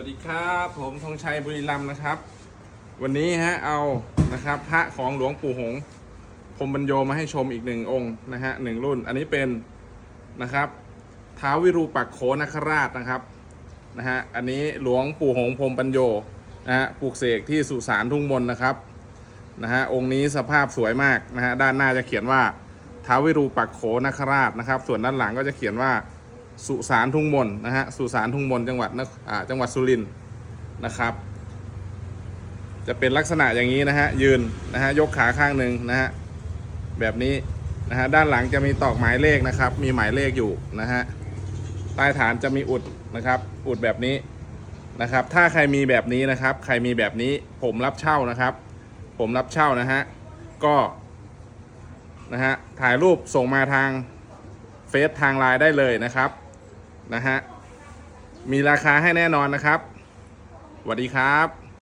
วัสดีครับ ผมธงชัยบุรีรัมย์นะครับ วันนี้ฮะเอานะครับพระของหลวงปู่หงพรมบรรโยมาให้ชมอีกหนึ่งองค์นะฮะหนึ่งรุ่น อันนี้เป็นนะครับท้าววิรูปักโขนคราชนะครับนะฮะอันนี้หลวงปู่หงพรมบรรโยนะฮะปลูกเสกที่สุสานทุ่งมนนะครับนะฮะองค์นี้สภาพสวยมากนะฮะด้านหน้าจะเขียนว่าท้าววิรูปักโขนคราชนะครับ ส่วนด้านหลังก็จะเขียนว่า สุสานทุ่งมนนะฮะสุสานทุ่งมนจังหวัดนคอ่าจังหวัดสุรินทร์นะครับ จะเป็นลักษณะอย่างนี้นะฮะยืนนะฮะยกขาข้างหนึ่งนะฮะแบบนี้นะฮะด้านหลังจะมีตอกหมายเลขนะครับ มีหมายเลขอยู่นะฮะใต้ฐานจะมีอุดนะครับ อุดแบบนี้นะครับ ถ้าใครมีแบบนี้นะครับ ใครมีแบบนี้ผมรับเช่านะครับ ผมรับเช่านะฮะก็นะฮะถ่ายรูปส่งมาทางเฟซทางไลน์ได้เลยนะครับ นะฮะ มีราคาให้แน่นอนนะครับสวัสดีครับ